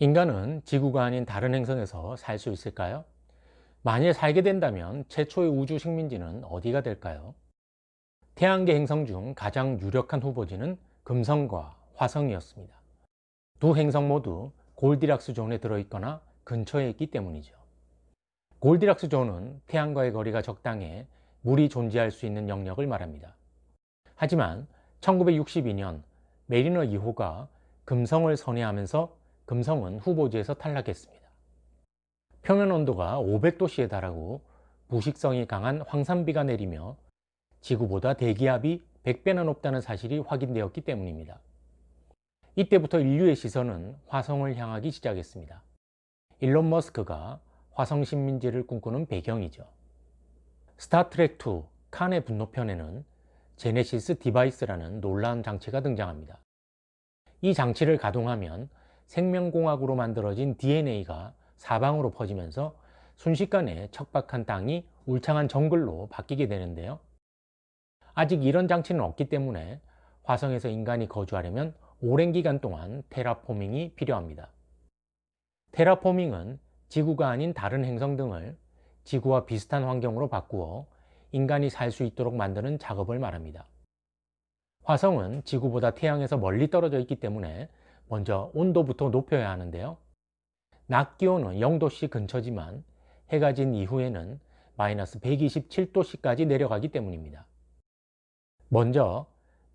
인간은 지구가 아닌 다른 행성에서 살 수 있을까요? 만일 살게 된다면 최초의 우주 식민지는 어디가 될까요? 태양계 행성 중 가장 유력한 후보지는 금성과 화성이었습니다. 두 행성 모두 골디락스 존에 들어있거나 근처에 있기 때문이죠. 골디락스 존은 태양과의 거리가 적당해 물이 존재할 수 있는 영역을 말합니다. 하지만 1962년 메리너 2호가 금성을 선회하면서 금성은 후보지에서 탈락했습니다. 표면 온도가 500도씨에 달하고 부식성이 강한 황산비가 내리며 지구보다 대기압이 100배나 높다는 사실이 확인되었기 때문입니다. 이때부터 인류의 시선은 화성을 향하기 시작했습니다. 일론 머스크가 화성 식민지를 꿈꾸는 배경이죠. 스타트랙2 칸의 분노편에는 제네시스 디바이스라는 놀라운 장치가 등장합니다. 이 장치를 가동하면 생명공학으로 만들어진 DNA가 사방으로 퍼지면서 순식간에 척박한 땅이 울창한 정글로 바뀌게 되는데요. 아직 이런 장치는 없기 때문에 화성에서 인간이 거주하려면 오랜 기간 동안 테라포밍이 필요합니다. 테라포밍은 지구가 아닌 다른 행성 등을 지구와 비슷한 환경으로 바꾸어 인간이 살 수 있도록 만드는 작업을 말합니다. 화성은 지구보다 태양에서 멀리 떨어져 있기 때문에 먼저 온도부터 높여야 하는데요. 낮 기온은 0도씨 근처지만 해가 진 이후에는 마이너스 127도씨까지 내려가기 때문입니다. 먼저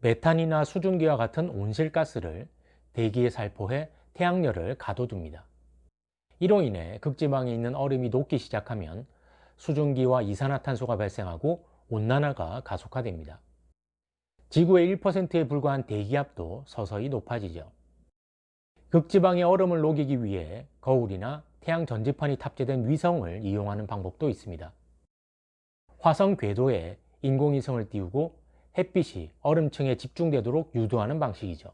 메탄이나 수증기와 같은 온실가스를 대기에 살포해 태양열을 가둬둡니다. 이로 인해 극지방에 있는 얼음이 녹기 시작하면 수증기와 이산화탄소가 발생하고 온난화가 가속화됩니다. 지구의 1%에 불과한 대기압도 서서히 높아지죠. 극지방의 얼음을 녹이기 위해 거울이나 태양 전지판이 탑재된 위성을 이용하는 방법도 있습니다. 화성 궤도에 인공위성을 띄우고 햇빛이 얼음층에 집중되도록 유도하는 방식이죠.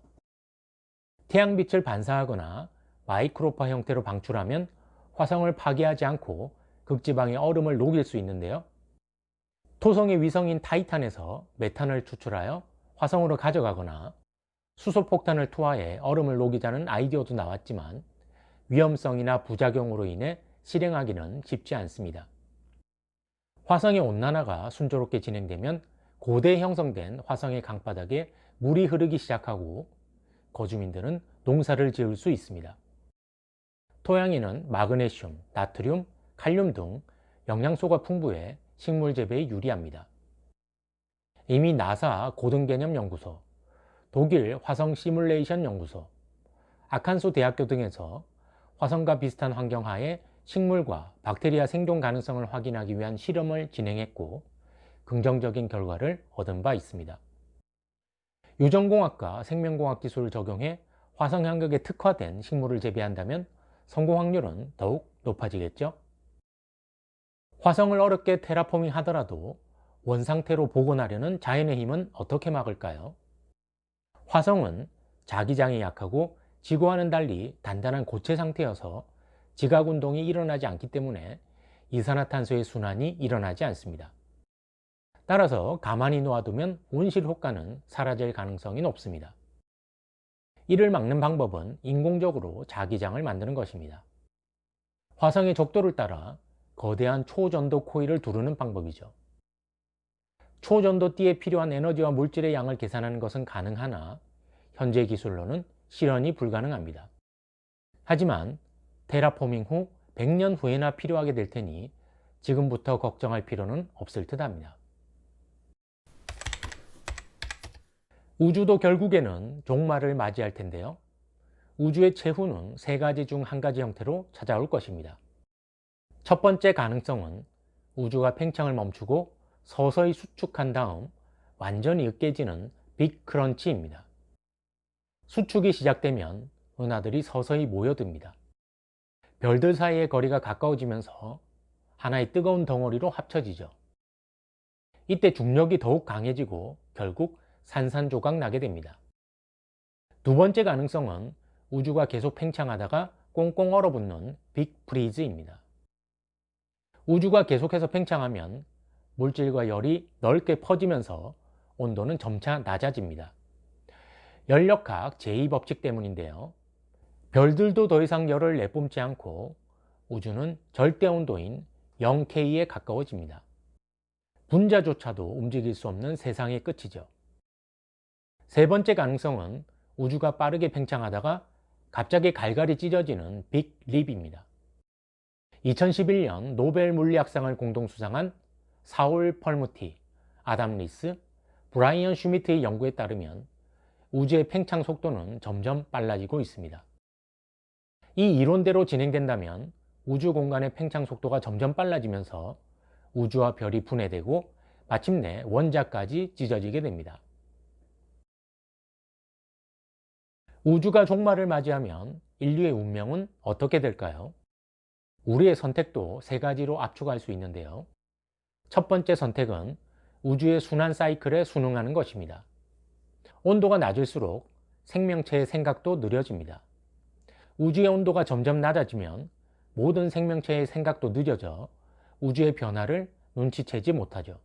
태양빛을 반사하거나 마이크로파 형태로 방출하면 화성을 파괴하지 않고 극지방의 얼음을 녹일 수 있는데요. 토성의 위성인 타이탄에서 메탄을 추출하여 화성으로 가져가거나 수소폭탄을 투하해 얼음을 녹이자는 아이디어도 나왔지만 위험성이나 부작용으로 인해 실행하기는 쉽지 않습니다. 화성의 온난화가 순조롭게 진행되면 고대 형성된 화성의 강바닥에 물이 흐르기 시작하고 거주민들은 농사를 지을 수 있습니다. 토양에는 마그네슘, 나트륨, 칼륨 등 영양소가 풍부해 식물 재배에 유리합니다. 이미 나사 고등개념 연구소, 독일 화성 시뮬레이션 연구소, 아칸소 대학교 등에서 화성과 비슷한 환경 하에 식물과 박테리아 생존 가능성을 확인하기 위한 실험을 진행했고 긍정적인 결과를 얻은 바 있습니다. 유전공학과 생명공학 기술을 적용해 화성 향극에 특화된 식물을 재배한다면 성공 확률은 더욱 높아지겠죠? 화성을 어렵게 테라포밍 하더라도 원상태로 복원하려는 자연의 힘은 어떻게 막을까요? 화성은 자기장이 약하고 지구와는 달리 단단한 고체 상태여서 지각 운동이 일어나지 않기 때문에 이산화탄소의 순환이 일어나지 않습니다. 따라서 가만히 놓아두면 온실 효과는 사라질 가능성이 높습니다. 이를 막는 방법은 인공적으로 자기장을 만드는 것입니다. 화성의 적도를 따라 거대한 초전도 코일을 두르는 방법이죠. 초전도띠에 필요한 에너지와 물질의 양을 계산하는 것은 가능하나 현재 기술로는 실현이 불가능합니다. 하지만 테라포밍 후 100년 후에나 필요하게 될 테니 지금부터 걱정할 필요는 없을 듯 합니다. 우주도 결국에는 종말을 맞이할 텐데요. 우주의 최후는 세 가지 중 한 가지 형태로 찾아올 것입니다. 첫 번째 가능성은 우주가 팽창을 멈추고 서서히 수축한 다음 완전히 으깨지는 빅크런치입니다. 수축이 시작되면 은하들이 서서히 모여듭니다. 별들 사이의 거리가 가까워지면서 하나의 뜨거운 덩어리로 합쳐지죠. 이때 중력이 더욱 강해지고 결국 산산조각 나게 됩니다. 두 번째 가능성은 우주가 계속 팽창하다가 꽁꽁 얼어붙는 빅 프리즈입니다. 우주가 계속해서 팽창하면 물질과 열이 넓게 퍼지면서 온도는 점차 낮아집니다. 열역학 제2법칙 때문인데요. 별들도 더 이상 열을 내뿜지 않고 우주는 절대 온도인 0K에 가까워집니다. 분자조차도 움직일 수 없는 세상의 끝이죠. 세 번째 가능성은 우주가 빠르게 팽창하다가 갑자기 갈갈이 찢어지는 빅 립입니다. 2011년 노벨 물리학상을 공동 수상한 사울 펄무티, 아담 리스, 브라이언 슈미트의 연구에 따르면 우주의 팽창 속도는 점점 빨라지고 있습니다. 이 이론대로 진행된다면 우주 공간의 팽창 속도가 점점 빨라지면서 우주와 별이 분해되고 마침내 원자까지 찢어지게 됩니다. 우주가 종말을 맞이하면 인류의 운명은 어떻게 될까요? 우리의 선택도 세 가지로 압축할 수 있는데요. 첫 번째 선택은 우주의 순환 사이클에 순응하는 것입니다. 온도가 낮을수록 생명체의 생각도 느려집니다. 우주의 온도가 점점 낮아지면 모든 생명체의 생각도 느려져 우주의 변화를 눈치채지 못하죠.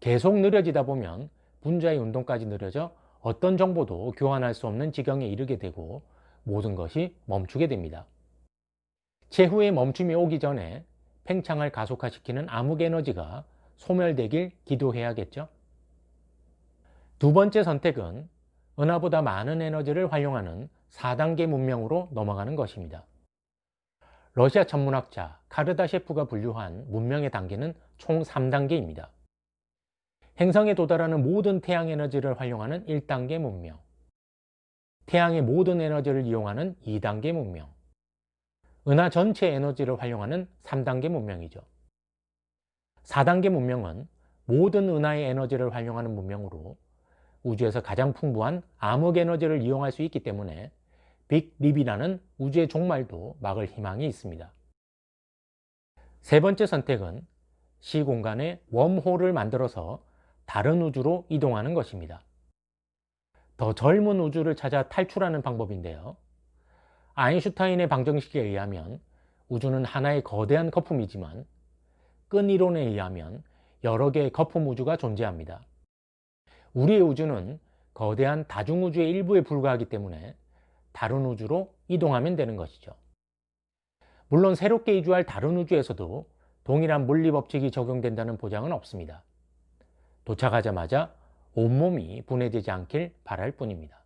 계속 느려지다 보면 분자의 운동까지 느려져 어떤 정보도 교환할 수 없는 지경에 이르게 되고 모든 것이 멈추게 됩니다. 최후의 멈춤이 오기 전에 팽창을 가속화시키는 암흑 에너지가 소멸되길 기도해야겠죠? 두 번째 선택은 은하보다 많은 에너지를 활용하는 4단계 문명으로 넘어가는 것입니다. 러시아 천문학자 카르다셰프가 분류한 문명의 단계는 총 3단계입니다. 행성에 도달하는 모든 태양 에너지를 활용하는 1단계 문명, 태양의 모든 에너지를 이용하는 2단계 문명, 은하 전체 에너지를 활용하는 3단계 문명이죠. 4단계 문명은 모든 은하의 에너지를 활용하는 문명으로 우주에서 가장 풍부한 암흑 에너지를 이용할 수 있기 때문에 빅립이라는 우주의 종말도 막을 희망이 있습니다. 세 번째 선택은 시공간에 웜홀을 만들어서 다른 우주로 이동하는 것입니다. 더 젊은 우주를 찾아 탈출하는 방법인데요. 아인슈타인의 방정식에 의하면 우주는 하나의 거대한 거품이지만 끈 이론에 의하면 여러 개의 거품 우주가 존재합니다. 우리의 우주는 거대한 다중우주의 일부에 불과하기 때문에 다른 우주로 이동하면 되는 것이죠. 물론 새롭게 이주할 다른 우주에서도 동일한 물리 법칙이 적용된다는 보장은 없습니다. 도착하자마자 온몸이 분해되지 않길 바랄 뿐입니다.